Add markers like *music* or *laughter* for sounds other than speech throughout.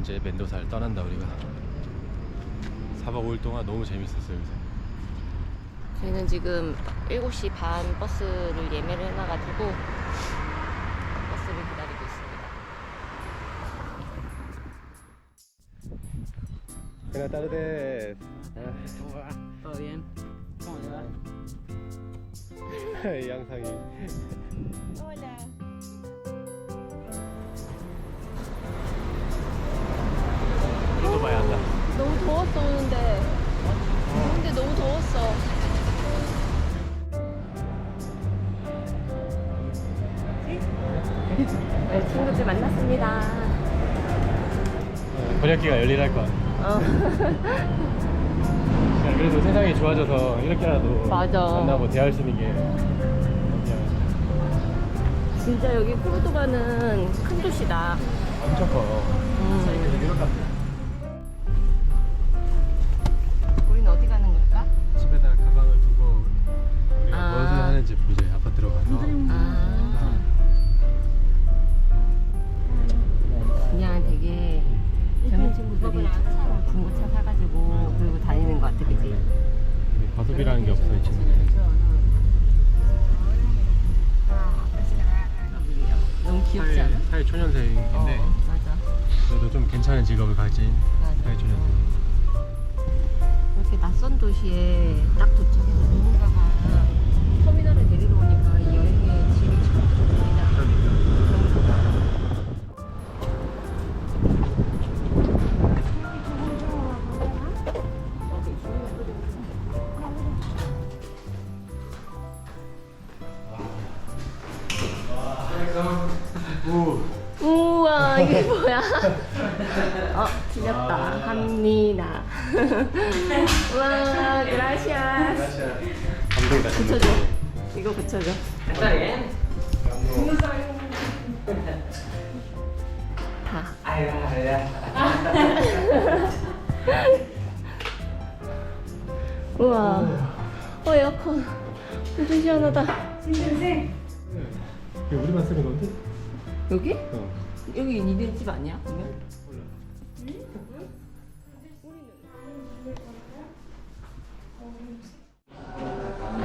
이제 멘도사를 떠난다 우리가 4박 5일 동안 너무 재밌었어요 여기서 저희는 지금 7시 반 버스를 예매를 해놔가지고 버스를 기다리고 있습니다. 그냥 따르데 ¿Todo bien? ¿Cómo le va? 양상이 오는데. 근데 너무 더웠어. 네, 친구들 만났습니다. 번역기가 열일할 거야 어. *laughs* 야, 그래도 세상이 좋아져서 이렇게라도 맞아. 만나고 대화할 수 있는 게 그냥 진짜 여기 코르도바는 큰 도시다. 엄청 커 낯선 도시에 딱 도착 붙여줘 이거 붙여줘 va, ahí va. 우와 어 에어컨 엄청 시원하다 이게 우리만 쓰는 건데? 여기? 어. 여기 니네 집 아니야? 그러면?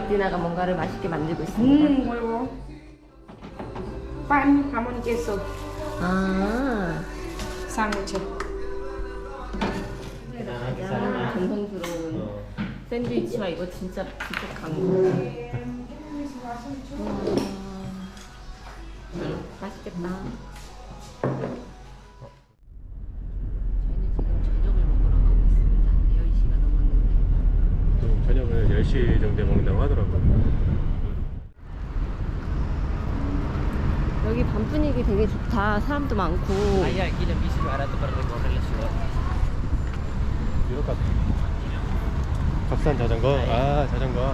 디나가 뭔가를 맛있게 만들고 있습니다 pan, jamón y queso, 아 sándwich. 가장 정성스러운 어. 샌드위치 와 이거 진짜 진짜. 음, 맛있겠다. 10시 정도에 먹는다고 하더라고요 여기 밤 분위기 되게 좋다. 사람도 많고. Bici para recorrer la ciudad. 유럽 같아 값싼 자전거? 아 자전거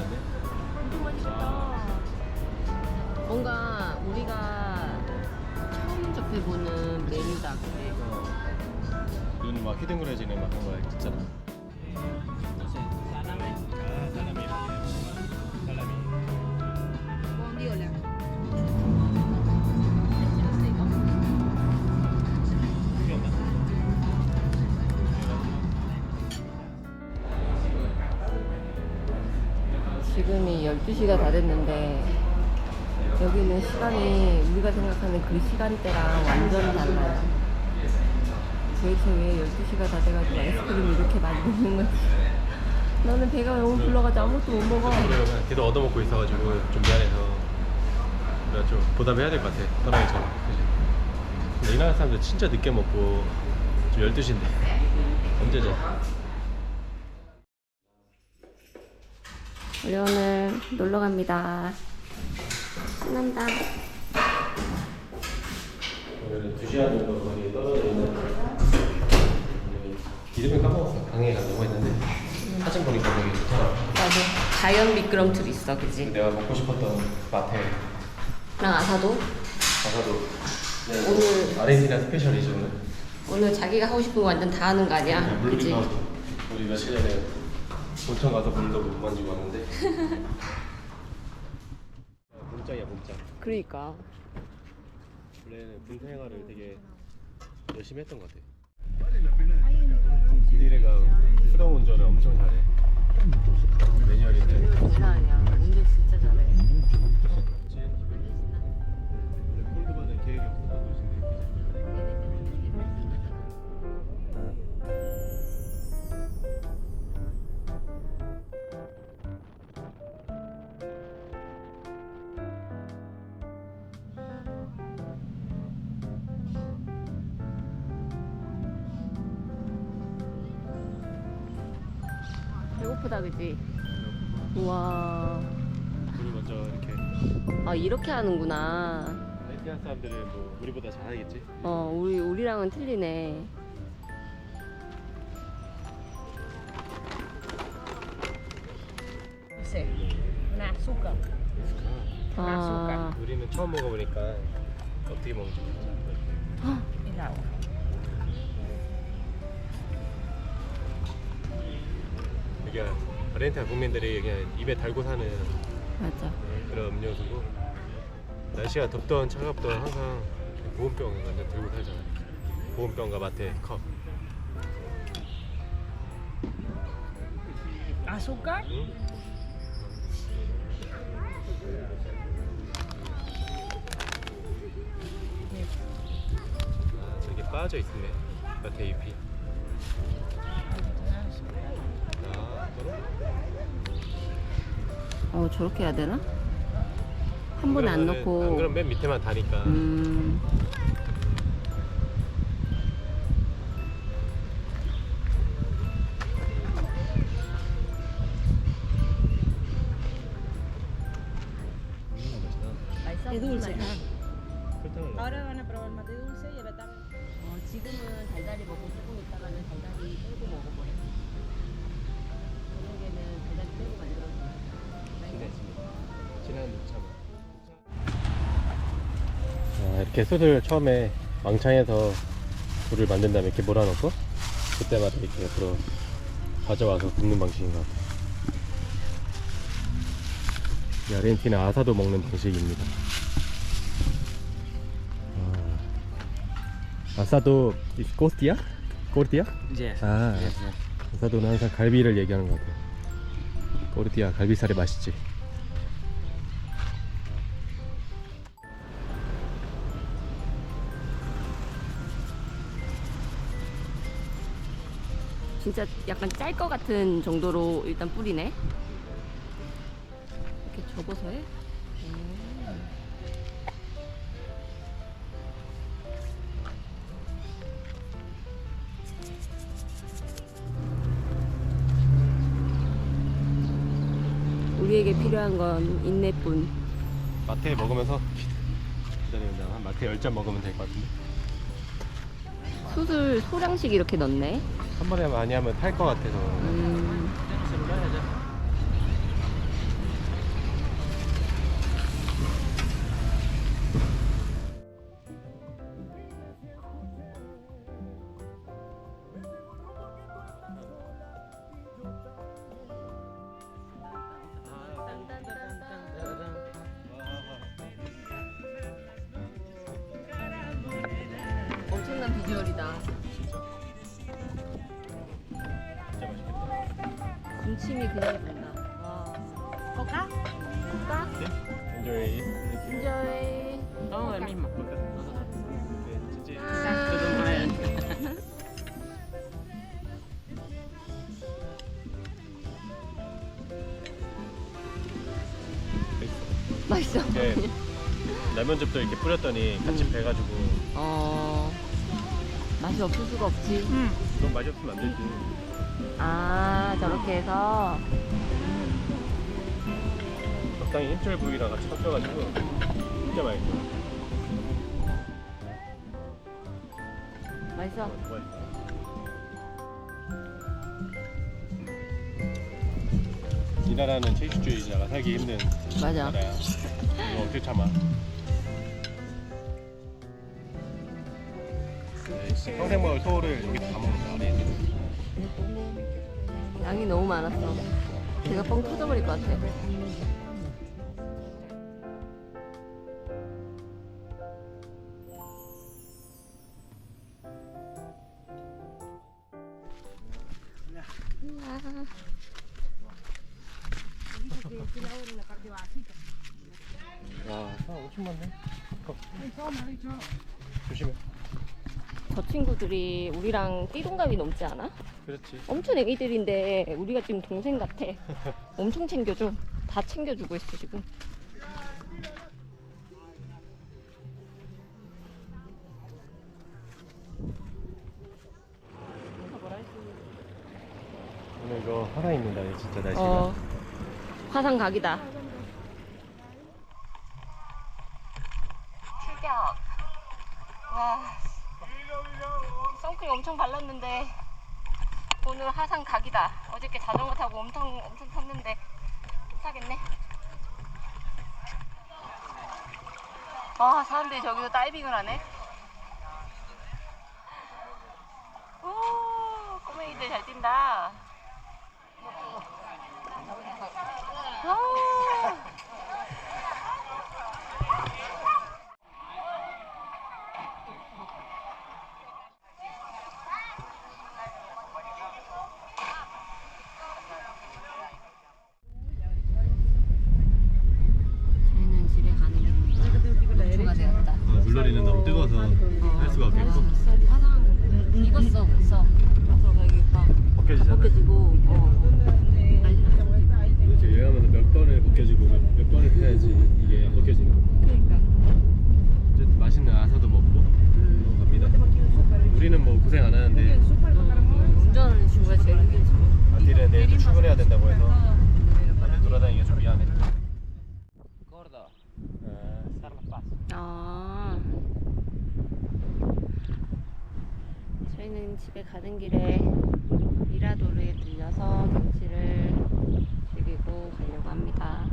이 음식이 나왔네 뭔가 우리가 처음 접해보는 메뉴다. 그래. 눈막 휘둥그레지는 막 그런 거 진짜로 12시가 다 됐는데 여기는 시간이 우리가 생각하는 그 시간대랑 완전 달라요. 도대체 왜 12시가 다 돼가지고 아이스크림을 이렇게 많이 먹는 거지? 나는 배가 너무 불러가지고 아무것도 못 먹어. 걔도 얻어먹고 있어가지고 좀 미안해서 우리가 좀 보답해야 될 것 같아 떠나기 전에? 근데 이 나라 사람들 진짜 늦게 먹고 지금 12시인데 언제 자? 우리 오늘 놀러 갑니다. 신난다. 오늘은 2시간 정도 거리에 떨어져 있는 이름을 까먹었어 강에 간다고 했는데 사진 보니까 되게 좋더라고 맞아. 자연 미끄럼틀 있어, 그지? 내가 먹고 싶었던 마테 랑 아사도 가사도 오늘- 아르헨티나 스페셜이죠 오늘. 오늘 자기가 하고 싶은 거 완전 다 하는 거 아니야? 물놀이 그지? 우리 며칠 전에 온천 가서 물도 못 만지고 왔는데. *laughs* 몸짱이야 몸짱. 그러니까. 원래는 군대 생활을 되게 열심히 했던 것 같아. 디레가 수동 운전을 엄청 잘해. 매뉴얼인데. 장난 아니야. 운전 진짜 잘해. 배고프다, 그지? 우와. 우리 먼저 이렇게 아, 이렇게 하는구나. 아르헨티나 사람들은 뭐 우리보다 잘하겠지. 어, 우리, 우리랑은 틀리네. Un azúcar. 아, 우리는 처음 먹어보니까 어떻게 먹는지 agua. 이게 아르헨티나 국민들이 그냥 입에 달고 사는 맞아. 그런 음료수고 날씨가 덥던 차갑던 항상 보온병을 완전 들고 살잖아. 보온병과 마테 컵. ¿Azúcar? 응? 아 저기 빠져 있네. 마테 잎이. 어, 저렇게 해야 되나? 한 번에 안 그러면은- 넣고. 안 그럼 맨 밑에만 다니까. 음. 숯을 처음에 왕창에서 불을 만든 다음에 이렇게 몰아넣고 그때마다 이렇게 옆으로 가져와서 굽는 방식인 것 같아요 이 아르헨티나 아사도 먹는 방식입니다 아, 아사도 꼬스티야? 꼬르티야? Yes. 아. 아사도는 항상 갈비를 얘기하는 것 같아요 꼬르티야 갈비살이 맛있지 진짜 약간 짤 것 같은 정도로 일단 뿌리네. 이렇게 접어서 해? 음. 우리에게 필요한 건 인내뿐. 마테 먹으면서 기다리면 한 마테 10잔 먹으면 될 것 같은데 숯을 소량씩 이렇게 넣네. 한 번에 많이 하면 탈 것 같아서 음. 군침이 그냥 돈다. 와. ¿Coca? 볼까? enjoy. 네, 찌찌 Tú tomas el- 맛있어. 이렇게 라면즙도 이렇게 뿌렸더니 같이 음. 배가지고 어. 맛이 없을 수가 없지. 너무 맛이 없으면 안 되지 아, 저렇게 해서. 적당히 힘줄 부위랑 같이 섞여가지고 진짜 맛있어 맛있어. 어, 맛있어 이이 나라는 채식주의자가 살기 힘든 맞아. 나라야. 이거 어떻게 참아? 네, 평생 먹을 소를 여기 다 먹는다. 양이 너무 많았어. 제가 뻥 터져버릴 것 같아. 조심해. 저 친구들이 우리랑 띠동갑이 넘지 않아? 그렇지. 엄청 애기들인데 우리가 지금 동생 같아. *laughs* 엄청 챙겨줘. 다 챙겨주고 있어 지금. 오늘 이거 화상 입는다. 진짜 날씨가. 어 화상 각이다. 출격. 와. 선크림 엄청 발랐는데 오늘 화상 각이다. 어저께 자전거 타고 엄청 엄청 탔는데 사겠네. 와 사람들이 저기서 다이빙을 하네. 오 꼬맹이들 잘 뛴다. 아. 저희는 집에 가는 길입니다. 녹초가 되었다. 어, 물놀이는 너무 뜨거워서 할 수가 없겠고 화상 익었어 벌써. 그래서 여기 막 벗겨지잖아. 벗겨지고 어. 난리 났어. 도대체 여행하면서 몇 번을 벗겨지고 몇, 몇 번을 해야지 이게 안 벗겨지는 거. 그러니까. 어쨌든 맛있는 아사도 먹고 음. 갑니다. 우리는 뭐 고생 안 하는데 어, 운전하는 친구가 제일 힘들지. 아딜은 내일도 출근해야 된다고 해서 다들 돌아다니기가 좀 미안해. Gordo, 아, Star La Paz. 아. 저희는 집에 가는 길에 미라도르에 들려서 경치를 즐기고 가려고 합니다.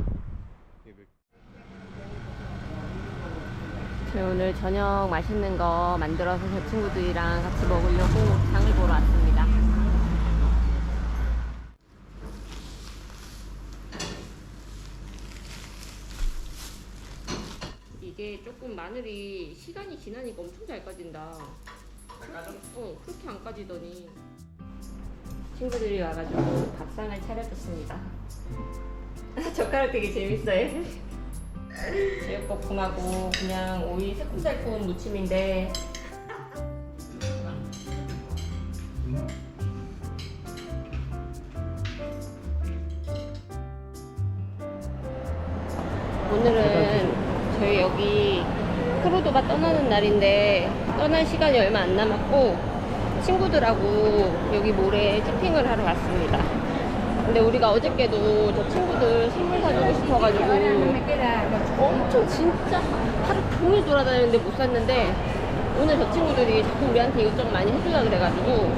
저희 오늘 저녁 맛있는 거 만들어서 저 친구들이랑 같이 먹으려고 장을 보러 왔습니다. 이게 조금 마늘이 시간이 지나니까 엄청 잘 까진다. 어, 그렇게 안 까지더니. 친구들이 와가지고 밥상을 차려줬습니다. *laughs* 젓가락 되게 재밌어요. *laughs* 제육볶음하고 그냥 오이 새콤달콤 무침인데 오늘은 저희 여기 코르도바 떠나는 날인데 떠날 시간이 얼마 안 남았고 친구들하고 여기 모래에 쇼핑을 하러 왔습니다. 근데 우리가 어저께도 저 친구들 선물 사주고 싶어가지고 엄청 진짜 하루 종일 돌아다녔는데 못 샀는데 오늘 저 친구들이 자꾸 우리한테 이것저것 많이 해주려 그래가지고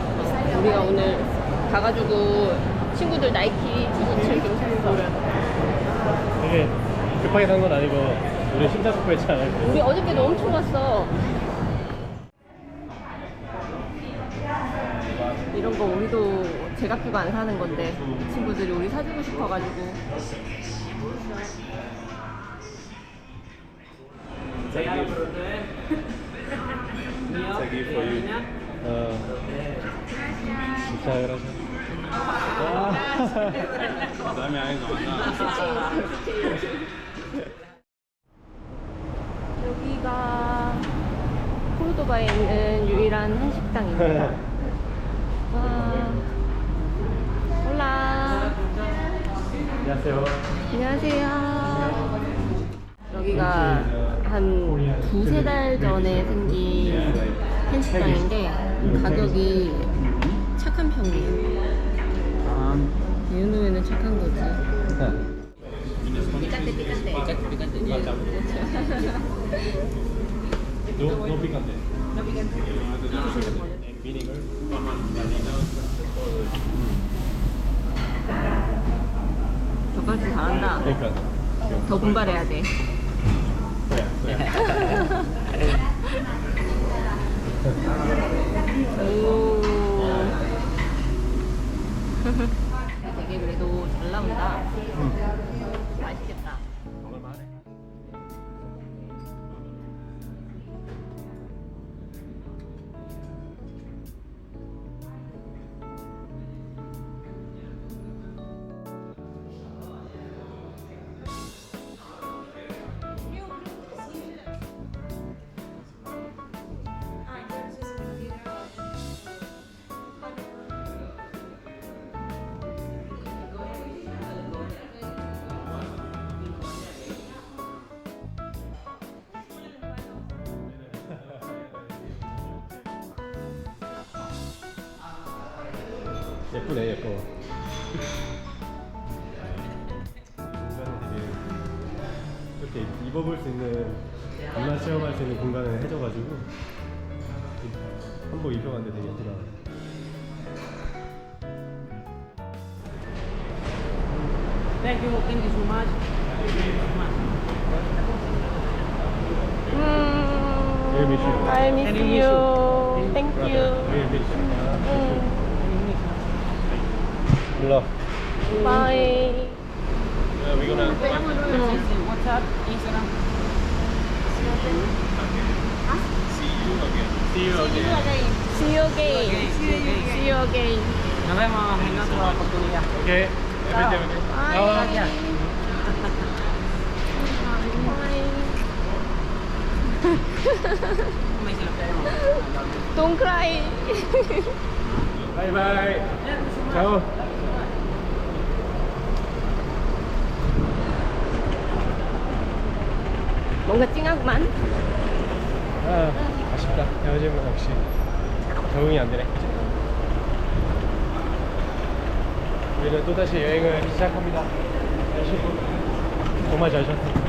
우리가 오늘 가가지고 친구들 나이키 티셔츠를 좀 샀어. 되게 급하게 산 건 아니고 우리 심사숙고했지 않았고 우리 어저께도 엄청 갔어. 이런 거 우리도 제값 주고 안 사는 건데 친구들이 우리 사주고 싶어가지고 you for you. 어, 진짜 그러죠. 남이 아니고 여기가 코르도바에 있는 유일한 한식당입니다. *laughs* 와, 올라. 안녕하세요. 안녕하세요. 여기가 한 두세 달 전에 생긴 한식당인데 가격이 착한 편이에요. 이 정도면은 착한 거지. No picante. And vinegar. 저 아빠 좀 잘한다. 그러니까 더 분발해야 돼. 그래 그래 *laughs* 예쁘네 예뻐 공간을 되게 이렇게 입어볼 수 있는 문화 체험할 수 있는 공간을 해줘가지고 한복 입혀봤는데 되게 예쁘다 Thank you, thank you so much. You. I miss you you. you? Thank you. Very. Love. Bye. Yeah, we're gonna WhatsApp, Instagram. see you again. See you again. See you again. See you again. Nos vemos en otra oportunidad. Okay. Everything okay? Bye. Oh. Gracias. ¿Cómo dice lo que haremos? Don't cry. Bye bye. Ciao. 뭔가 찡하구만. 아, 아쉽다. 헤어지면 역시 적응이 안 되네. 우리는 또다시 여행을 시작합니다. 잘 쉬었어.